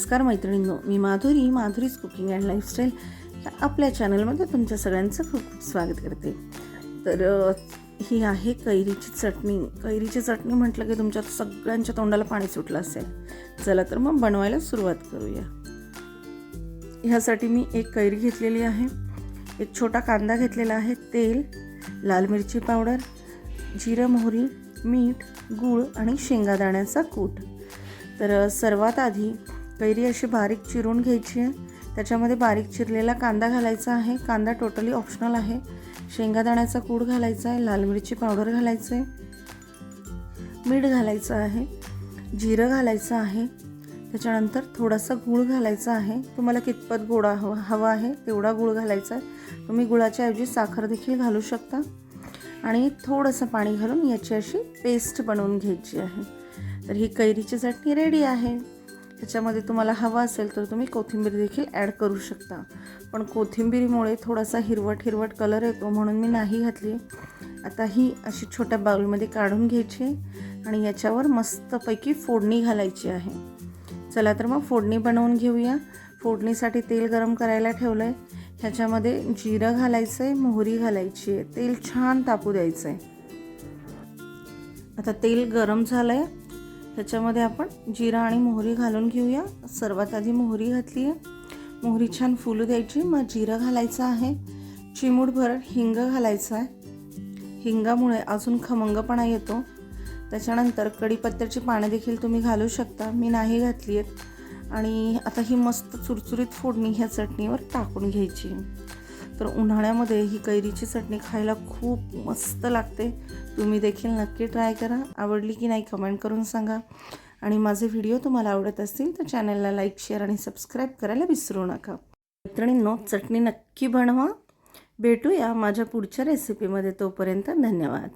नमस्कार मैत्रिणींनो मी Madhuri Madhuri's cooking and lifestyle. या आपल्या चॅनलमध्ये तुमच्या सगळ्यांचं खूप खूप स्वागत करते. तर ही आहे कैरीची चटणी. कैरीची चटणी म्हटलं की तुमच्या सगळ्यांच्या तोंडाला पाणी सुटलं असेल. चला तर मग बनवायला सुरुवात करूया. ह्यासाठी मी एक कैरी घेतलेली आहे. एक छोटा कांदा घेतलेला आहे. तेल लाल मिरची पावडर जिरं मोहरी मीठ गूळ आणि शेंगादाण्याचा कूट. तर सर्वात आधी कैरी अशी बारीक चिरून घ्यायची आहे. त्याच्यामध्ये बारीक चिरलेला कांदा घालायचा आहे. कांदा टोटली ऑप्शनल आहे. शेंगादाण्याचा कूड घालायचा आहे. लाल मिरची पावडर घालायचं आहे. मीठ घालायचं आहे. जिरं घालायचं आहे. त्याच्यानंतर थोडासा गूळ घालायचा आहे. तुम्हाला कितपत गोडा हवा हवा आहे तेवढा गूळ घालायचा आहे. तुम्ही गुळाच्या ऐवजी साखर देखील घालू शकता. आणि थोडंसं पाणी घालून याची अशी पेस्ट बनवून घ्यायची आहे. तर ही कैरीची चटणी रेडी आहे. त्याच्यामध्ये तुम्हाला हवा असेल तर तुम्ही कोथिंबीर देखील ॲड करू शकता. पण कोथिंबीरीमुळे थोडासा हिरवट हिरवट कलर येतो म्हणून मी नाही घातली. आता ही अशी छोट्या बाउलमध्ये काढून घ्यायची आणि याच्यावर मस्तपैकी फोडणी घालायची आहे. चला तर मग फोडणी बनवून घेऊया. फोडणीसाठी तेल गरम करायला ठेवलं आहे ह्याच्यामध्ये जिरं घालायचं आहे मोहरी घालायची आहे. तेल छान तापू द्यायचं आहे आता तेल गरम झालं आहे त्याच्यामध्ये आपण जिरा आणि मोहरी घालून घेऊया. सर्वात आधी मोहरी घातली आहे. मोहरी छान फुलू द्यायची. मग जिरं घालायचं आहे. चिमूटभर हिंग घालायचं आहे. हिंगामुळे अजून खमंगपणा येतो. त्याच्यानंतर कढीपत्त्याची पानं देखील तुम्ही घालू शकता. मी नाही घातली आहेत. आणि आता ही मस्त चुरचुरीत फोडणी ह्या चटणीवर टाकून घ्यायची. तर उन्हाळ्यामध्ये ही कैरीची चटणी खायला खूप मस्त लागते. तुम्ही देखील नक्की ट्राय करा. आवडली की नाही कमेंट करून सांगा. आणि माझे व्हिडिओ तुम्हाला आवडत असतील तर चॅनलला लाईक शेअर आणि सबस्क्राईब करायला विसरू नका. मैत्रिणींनो चटणी नक्की बनवा. भेटूया माझ्या पुढच्या रेसिपीमध्ये तोपर्यंत धन्यवाद.